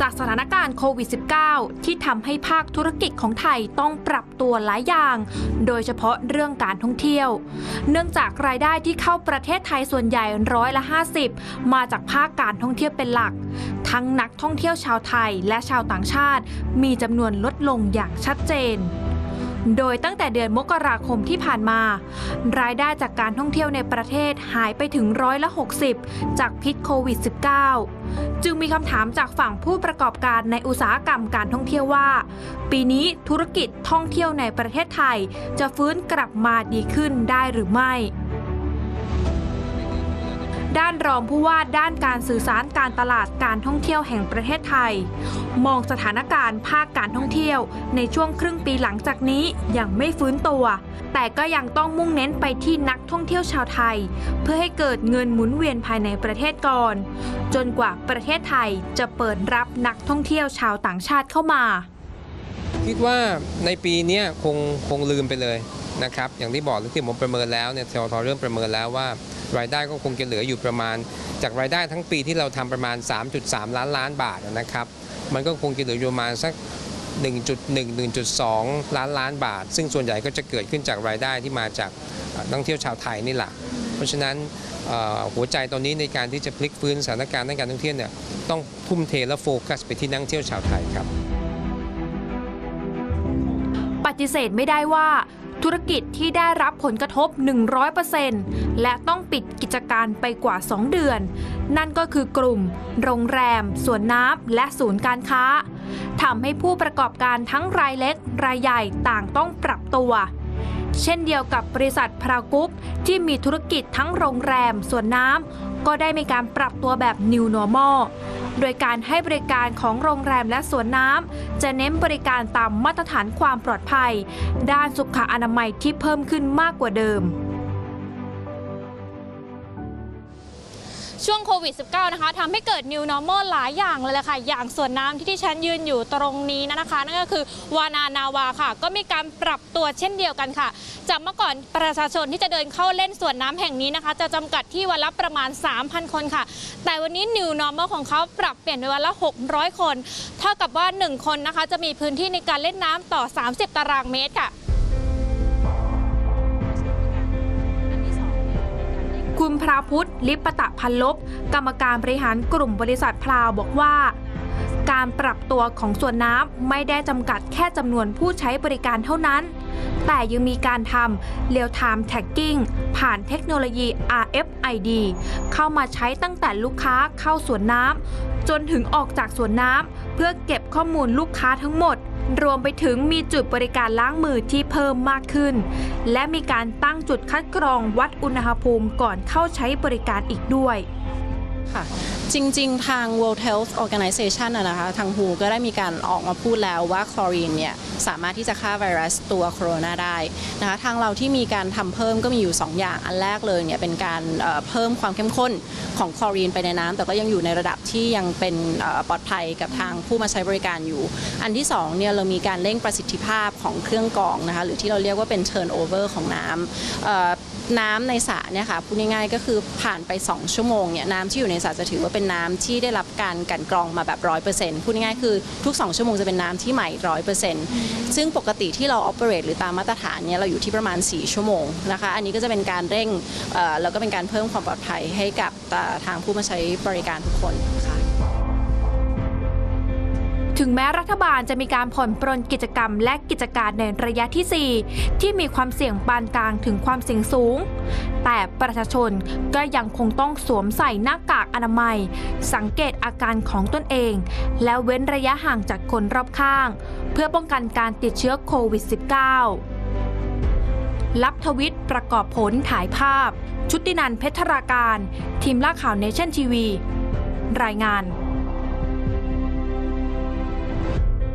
จากสถานการณ์โควิด -19 ที่ทำให้ภาคธุรกิจของไทยต้องปรับตัวหลายอย่าง โดยเฉพาะเรื่องการท่องเที่ยว เนื่องจากรายได้ที่เข้าประเทศไทยส่วนใหญ่ร้อยละ 50 มาจากภาคการท่องเที่ยวเป็นหลัก ทั้งนักท่องเที่ยวชาวไทยและชาวต่างชาติ มีจำนวนลดลงอย่างชัดเจน โดยตั้งแต่เดือนมกราคมที่ผ่านมา รายได้จากการท่องเที่ยวในประเทศหายไปถึงร้อยละ 60 จากพิษโควิด -19 จึงมีคำถามจากฝั่งผู้ประกอบการในอุตสาหกรรมการท่องเที่ยวว่า ปีนี้ธุรกิจท่องเที่ยวในประเทศไทย จะฟื้นกลับมาดีขึ้นได้หรือไม่ ด้านรองผู้ว่าด้านการสื่อสารการตลาดการท่องเที่ยวแห่งประเทศไทย มองสถานการณ์ภาคการท่องเที่ยว ในช่วงครึ่งปีหลังจากนี้ยังไม่ฟื้นตัว แต่ก็ยังต้องมุ่งเน้นไปที่นักท่องเที่ยวชาวไทย เพื่อให้เกิดเงินหมุนเวียนภายในประเทศก่อน จนกว่าประเทศไทยจะเปิดรับนักท่องเที่ยวชาวต่างชาติเข้ามา คิดว่าในปีนี้คงคงลืมไปเลยนะครับอย่างที่บอกที่ผมประเมินแล้วเนี่ยททเริ่มประเมินแล้วว่า รายได้ก็คงจะเหลืออยู่ประมาณ จากรายได้ทั้งปีที่เราทำประมาณ 3.3 ล้านล้านบาทนะครับมันก็คงจะเหลืออยู่ประมาณสัก1.1 1.2 ล้านล้านบาท ซึ่งส่วนใหญ่ก็จะเกิดขึ้นจากรายได้ที่มาจากนักเที่ยวชาวไทยนี่แหละ เพราะฉะนั้นหัวใจตอนนี้ในการที่จะพลิกฟื้นสถานการณ์ด้านการท่องเที่ยวเนี่ยต้องทุ่มเทและโฟกัสไปที่นักเที่ยวชาวไทยครับ ปฏิเสธไม่ได้ว่า ธุรกิจที่ได้รับผลกระทบ 100%และต้องปิดกิจการไปกว่า 2 เดือน นั่นก็คือกลุ่ม โรงแรม สวนน้ำและศูนย์การค้าทำให้ผู้ประกอบการทั้งรายเล็ก รายใหญ่ต่างต้องปรับตัว เช่นเดียวกับบริษัทพรากรุ๊ปที่มีธุรกิจทั้งโรงแรมสวนน้ำก็ได้มีการปรับตัวแบบ New Normal โดยการให้บริการของโรงแรมและสวนน้ำจะเน้นบริการตามมาตรฐานความปลอดภัย ด้านสุขอนามัยที่เพิ่มขึ้นมากกว่าเดิม ช่วงโควิด -19 นะคะทำให้เกิด New Normal หลายอย่างเลยแหละค่ะ อย่างส่วนน้ำที่ที่ฉันยืนอยู่ตรงนี้นะคะนั่นก็คือวานานาวาค่ะ ก็มีการปรับตัวเช่นเดียวกันค่ะ จากเมื่อก่อนประชาชนที่จะเดินเข้าเล่นส่วนน้ำแห่งนี้นะคะ จะจำกัดที่วันละประมาณ 3,000 คนค่ะ แต่วันนี้ New Normal ของเขาปรับเปลี่ยนเป็นวันละ 600 คน เท่ากับว่า 1 คนนะคะจะมีพื้นที่ในการเล่นน้ำต่อ 30 ตารางเมตรค่ะ คุณพระพุทธ ลิปตะพันลบ กรรมการบริหารกลุ่มบริษัทพลาวบอกว่า การปรับตัวของส่วนน้ำไม่ได้จำกัดแค่จำนวนผู้ใช้บริการเท่านั้น แต่ยังมีการทำ Real Time Tagging ผ่านเทคโนโลยี RFID เข้ามาใช้ตั้งแต่ลูกค้าเข้าสวนน้ำจนถึงออกจากสวนน้ำเพื่อเก็บข้อมูลลูกค้าทั้งหมด รวมไปถึงมีจุดบริการล้างมือที่เพิ่มมากขึ้น และมีการตั้งจุดคัดกรองวัดอุณหภูมิก่อนเข้าใช้บริการอีกด้วยค่ะ จริง ๆ ทาง World Health Organization อะนะคะ ทาง WHO ก็ได้มีการออกมาพูดแล้วว่าคลอรีนเนี่ยสามารถที่จะฆ่าไวรัสตัวโคโรนาได้นะคะทางเราที่มีการทำเพิ่มก็มีอยู่ 2 อย่าง อันแรกเลยเนี่ยเป็นการเพิ่มความเข้มข้นของคลอรีนไปในน้ำแต่ก็ยังอยู่ในระดับที่ยังเป็นปลอดภัยกับทางผู้มาใช้บริการอยู่ อันที่2เนี่ยเรามีการเร่งประสิทธิภาพของเครื่องกรองนะคะหรือที่เราเรียกว่าเป็น turnover ของน้ำน้ำในสระเนี่ยค่ะพูดง่ายๆก็คือผ่านไป 2 ชั่วโมงเนี่ยน้ำที่อยู่ในสระจะถือว่าเป็นน้ำที่ได้รับการกันกรองมาแบบ100%พูดง่ายๆคือทุก 2 ชั่วโมงจะเป็นน้ำที่ใหม่100%ซึ่งปกติที่เรา operate หรือตามมาตรฐานเนี่ยเราอยู่ที่ประมาณ 4 ชั่วโมงนะคะ อันนี้ก็จะเป็นการเร่งแล้วก็เป็นการเพิ่มความปลอดภัยให้กับทางผู้มาใช้บริการทุกคนค่ะ ถึงแม้รัฐบาลจะมีการผ่อนปรนกิจกรรมและกิจการในระยะที่ 4 ที่มีความเสี่ยงปานกลางถึงความเสี่ยงสูง แต่ประชาชนก็ยังคงต้องสวมใส่หน้ากากอนามัย สังเกตอาการของตนเอง และเว้นระยะห่างจากคนรอบข้าง เพื่อป้องกันการติดเชื้อโควิด -19 ลับทวิตประกอบผลถ่ายภาพ ชุตินันท์เพชรราการ ทีมล่าข่าวเนชั่นทีวี รายงาน